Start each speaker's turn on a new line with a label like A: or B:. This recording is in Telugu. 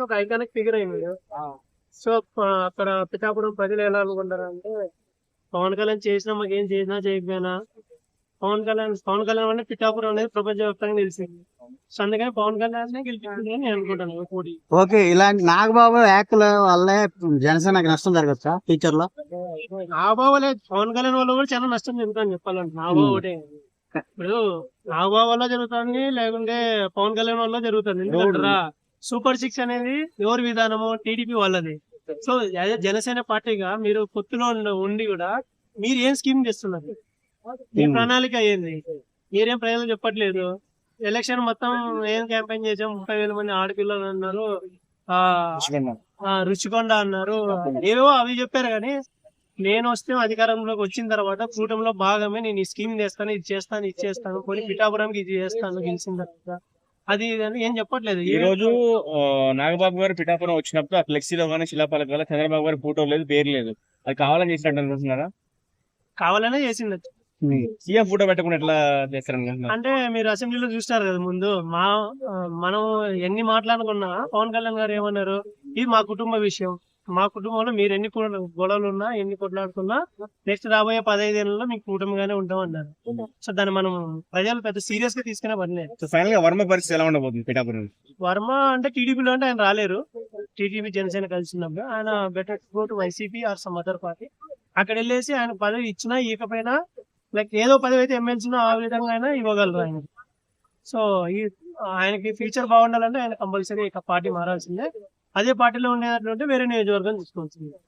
A: ఒక ఐకానిక్ ఫిగర్ అయింది సో ఆ, అక్కడ పిఠాపురం ప్రజలు ఎలా అనుకుంటారు అంటే పవన్ కళ్యాణ్ చేసినా మాకు ఏం చేసినా చేయకపోయినా పవన్ కళ్యాణ్ పవన్ కళ్యాణ్ అంటే పిఠాపురం అనేది ప్రపంచవ్యాప్తంగా తెలిసింది సో అందుకని పవన్ కళ్యాణ్ గెలిపించింది నేను అనుకుంటాను. పోటీ.
B: ఓకే ఇలాంటి నాగబాబు యాక్ల వల్లే జనసేనకి నష్టం జరగచ్చా ఫ్యూచర్లో
A: నాగబాబు లేదు పవన్ కళ్యాణ్ వల్ల కూడా చాలా నష్టం జరుగుతుంది చెప్పాలంటే నాగబాబు ఒకటే. ఇప్పుడు నాగబాబు వల్ల జరుగుతుంది లేకుంటే పవన్ కళ్యాణ్ వల్ల జరుగుతుంది. ఎందుకంటారా? సూపర్ సిక్స్ అనేది ఎవరి విధానము టీడీపీ వాళ్ళది. సో జనసేన పార్టీగా మీరు పొత్తులో ఉండ- కూడా మీరు ఏం స్కీమ్ చేస్తున్నారు? మీ. ప్రణాళిక ఏంది? మీరేం ప్రజలు చెప్పట్లేదు. ఎలక్షన్ మొత్తం ఏం క్యాంపెయిన్ చేసాం? ముప్పై వేల మంది ఆడపిల్లలు అన్నారు. ఆ ఆ, రుచికొండ అన్నారు. ఏవో అవి చెప్పారు కానీ నేను వస్తే అధికారంలోకి వచ్చిన తర్వాత కూటమిలో భాగమే నేను ఈ స్కీమ్ చేస్తాను ఇది చేస్తాను ఇది చేస్తాను కొన్ని పిఠాపురంకి ఇది చేస్తాను గెలిచిన తర్వాత. అది ఏం చెప్పట్లేదు.
C: ఈ రోజు నాగబాబు గారు పిఠాపురం వచ్చినప్పుడు ఆ ఫ్లెక్సీలో కానీ శిలాపాలకాల చంద్రబాబు గారి ఫోటో లేదు పేరు లేదు. అది కావాలని చేసినట్టు అనుకుంటున్నారా?
A: కావాలనే చేసింది.
C: సీఎం ఫోటో పెట్టకుండా ఎట్లా చేస్తారని?
A: అంటే మీరు అసెంబ్లీలో చూస్తారు కదా ముందు మా మనం ఎన్ని మాట్లాడుకున్నా పవన్ కళ్యాణ్ గారు ఏమన్నారు? ఇది మా కుటుంబ విషయం. మా కుటుంబంలో మీరు ఎన్ని గొడవ- గొడవలు ఉన్నా ఎన్ని కొట్లాడుకున్నా నెక్స్ట్ రాబోయే పదహైదేళ్ళలో మీకు కుటుంబంగానే ఉంటాం. అన్నారు సో దాన్ని మనం ప్రజలు పెద్ద సీరియస్గా తీసుకునే పని లేదు.
C: సో ఫైనల్గా వర్మ పరిస్థితి ఎలా ఉండబోతుంది పిఠాపురం
A: వర్మ అంటే టీడీపీలో అంటే ఆయన రాలేరు. టీడీపీ జనసేన కలిసినప్పుడు ఆయన better go to YCP or some other party. అక్కడ వెళ్ళేసి ఆయన పదవి ఇచ్చినా ఇవ్వకపోయినా లైక్ ఏదో పదవి అయితే ఎమ్మెల్సీనో ఆ విధంగా అయినా ఇవ్వగలరు ఆయన. సో ఈ ఆయనకి ఫ్యూచర్ బాగుండాలంటే ఆయన కంపల్సరీ ఇక పార్టీ మారాల్సిందే. అదే పార్టీలో ఉండేటట్లుంటే వేరే నియోజకవర్గం తీసుకోవాల్సిందే